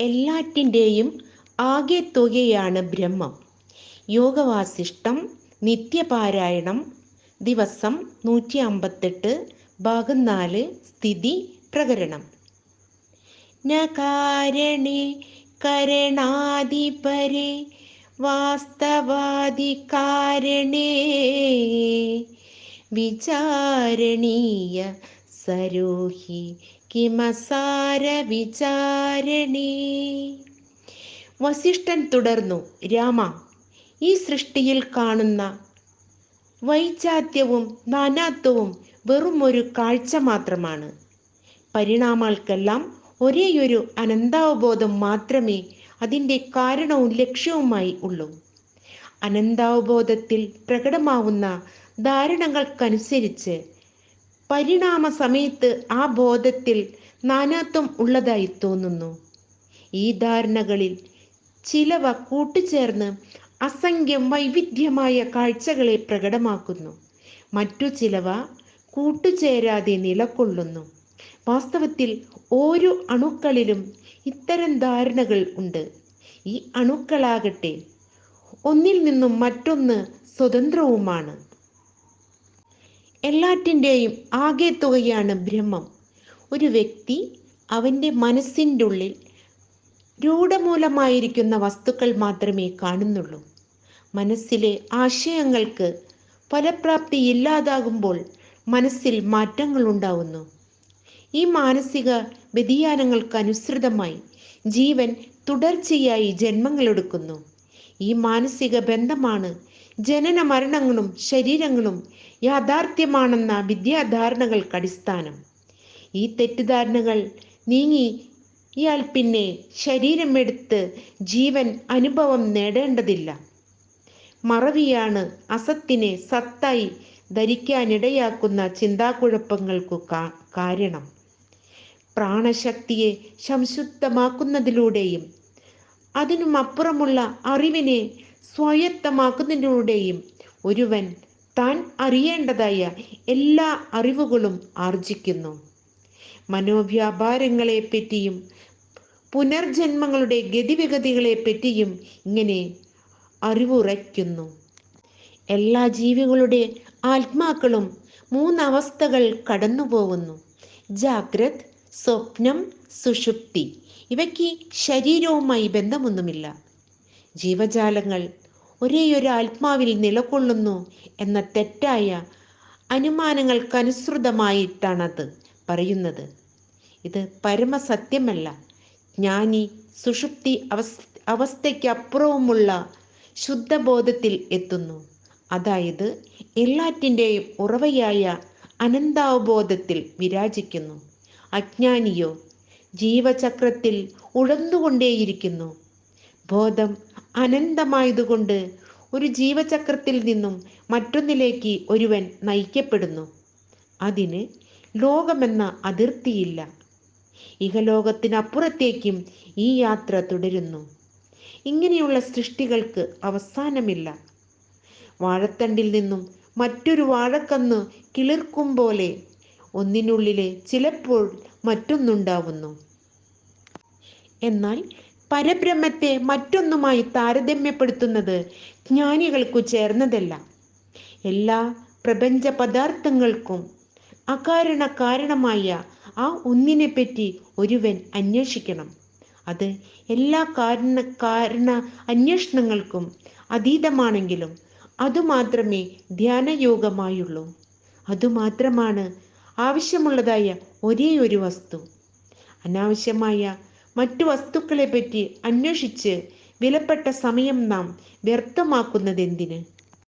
എല്ലാറ്റിന്റെയും ആകെ തുകയാണ് ബ്രഹ്മം. യോഗവാസിഷ്ടം നിത്യപാരായണം ദിവസം നൂറ്റി അമ്പത്തെട്ട് ഭാഗം നാല് സ്ഥിതി പ്രകരണം. നകാരണി കാരണേ കരണാധിപരെ വാസ്തവാദി കാരണേ വിചാരണീയ സരോഹി കിമസാര വിചാരണേ വസിഷ്ഠൻ തുടർന്നു രാമ ഈ സൃഷ്ടിയിൽ കാണുന്ന വൈചാത്യവും നാനാത്വവും വെറും ഒരു കാഴ്ച മാത്രമാണ്. പരിണാമങ്ങൾക്കെല്ലാം ഒരേയൊരു അനന്താവബോധം മാത്രമേ അതിന്റെ കാരണവും ലക്ഷ്യവുമായി ഉള്ളൂ. അനന്താവബോധത്തിൽ പ്രകടമാവുന്ന ധാരണകൾക്കനുസരിച്ച് പരിണാമ സമയത്ത് ആ ബോധത്തിൽ നാനാത്വം ഉള്ളതായി തോന്നുന്നു. ഈ ധാരണകളിൽ ചിലവ കൂട്ടിച്ചേർന്ന് അസംഖ്യം വൈവിധ്യമായ കാഴ്ചകളെ പ്രകടമാക്കുന്നു. മറ്റു ചിലവ കൂട്ടുചേരാതെ നിലകൊള്ളുന്നു. വാസ്തവത്തിൽ ഓരോ അണുക്കളിലും ഇത്തരം ധാരണകൾ ഉണ്ട്. ഈ അണുക്കളാകട്ടെ ഒന്നിൽ നിന്നും മറ്റൊന്ന് സ്വതന്ത്രവുമാണ്. എല്ലാറ്റിന്റെയും ആകെ തുകയാണ് ബ്രഹ്മം. ഒരു വ്യക്തി അവന്റെ മനസ്സിന്റെ ഉള്ളിൽ രൂഢമൂലമായിരിക്കുന്ന വസ്തുക്കൾ മാത്രമേ കാണുന്നുള്ളൂ. മനസ്സിലെ ആശയങ്ങൾക്ക് ഫലപ്രാപ്തി ഇല്ലാതാകുമ്പോൾ മനസ്സിൽ മാറ്റങ്ങൾ ഉണ്ടാവുന്നു. ഈ മാനസിക വ്യതിയാനങ്ങൾക്കനുസൃതമായി ജീവൻ തുടർച്ചയായി ജന്മങ്ങളെടുക്കുന്നു. ഈ മാനസിക ബന്ധമാണ് ജനന മരണങ്ങളും ശരീരങ്ങളും യാഥാർത്ഥ്യമാണെന്ന വിദ്യാധാരണകൾക്ക് അടിസ്ഥാനം. ഈ തെറ്റിദ്ധാരണകൾ നീങ്ങി ഇയാൾ പിന്നെ ശരീരമെടുത്ത് ജീവൻ അനുഭവം നേടേണ്ടതില്ല. മറവിയാണ് അസത്തിനെ സത്തായി ധരിക്കാനിടയാക്കുന്ന ചിന്താക്കുഴപ്പങ്ങൾക്കു കാരണം. പ്രാണശക്തിയെ സംശുദ്ധമാക്കുന്നതിലൂടെയും അതിനുമപ്പുറമുള്ള അറിവിനെ സ്വായത്തമാക്കുന്നതിലൂടെയും ഒരുവൻ താൻ അറിയേണ്ടതായ എല്ലാ അറിവുകളും ആർജിക്കുന്നു. മനോവ്യാപാരങ്ങളെ പറ്റിയും പുനർജന്മങ്ങളുടെ ഗതിവിഗതികളെ പറ്റിയും ഇങ്ങനെ അറിവുറയ്ക്കുന്നു. എല്ലാ ജീവികളുടെ ആത്മാക്കളും മൂന്നവസ്ഥകൾ കടന്നുപോകുന്നു. ജാഗ്രത് സ്വപ്നം സുഷുപ്തി. ഇവയ്ക്ക് ശരീരവുമായി ബന്ധമൊന്നുമില്ല. ജീവജാലങ്ങൾ ഒരേയൊരു ആത്മാവിൽ നിലകൊള്ളുന്നു എന്ന തെറ്റായ അനുമാനങ്ങൾക്കനുസൃതമായിട്ടാണത് പറയുന്നത്. ഇത് പരമസത്യമല്ല. ജ്ഞാനി സുഷുപ്തി അവസ് അവസ്ഥയ്ക്കപ്പുറവുമുള്ള ശുദ്ധബോധത്തിൽ എത്തുന്നു. അതായത് എല്ലാറ്റിന്റെയും ഉറവയായ അനന്താവബോധത്തിൽ വിരാജിക്കുന്നു. അജ്ഞാനിയോ ജീവചക്രത്തിൽ ഉഴന്നുകൊണ്ടേയിരിക്കുന്നു. ബോധം അനന്തമായതുകൊണ്ട് ഒരു ജീവചക്രത്തിൽ നിന്നും മറ്റൊന്നിലേക്ക് ഒരുവൻ നയിക്കപ്പെടുന്നു. അതിന് ലോകമെന്ന അതിർത്തിയില്ല. ഇഹലോകത്തിനപ്പുറത്തേക്കും ഈ യാത്ര തുടരുന്നു. ഇങ്ങനെയുള്ള സൃഷ്ടികൾക്ക് അവസാനമില്ല. വാഴത്തണ്ടിൽ നിന്നും മറ്റൊരു വാഴക്കന്ന് കിളിർക്കും പോലെ ഒന്നിനുള്ളിലെ ചിലപ്പോൾ മറ്റൊന്നുണ്ടാവുന്നു. എന്നാൽ പരബ്രഹ്മത്തെ മറ്റൊന്നുമായി താരതമ്യപ്പെടുത്തുന്നത് ജ്ഞാനികൾക്കു ചേർന്നതല്ല. എല്ലാ പ്രപഞ്ച പദാർത്ഥങ്ങൾക്കും അകാരണ കാരണമായ ആ ഒന്നിനെ പറ്റി ഒരുവൻ അന്വേഷിക്കണം. അത് എല്ലാ കാരണ കാരണ അന്വേഷണങ്ങൾക്കും അതീതമാണെങ്കിലും അതുമാത്രമേ ധ്യാനയോഗമായുള്ളൂ. അതുമാത്രമാണ് ആവശ്യമുള്ളതായ ഒരേ ഒരു വസ്തു. അനാവശ്യമായ മറ്റു വസ്തുക്കളെപ്പറ്റി അന്വേഷിച്ച് വിലപ്പെട്ട സമയം നാം വ്യർത്ഥമാക്കുന്നതെന്തിന്?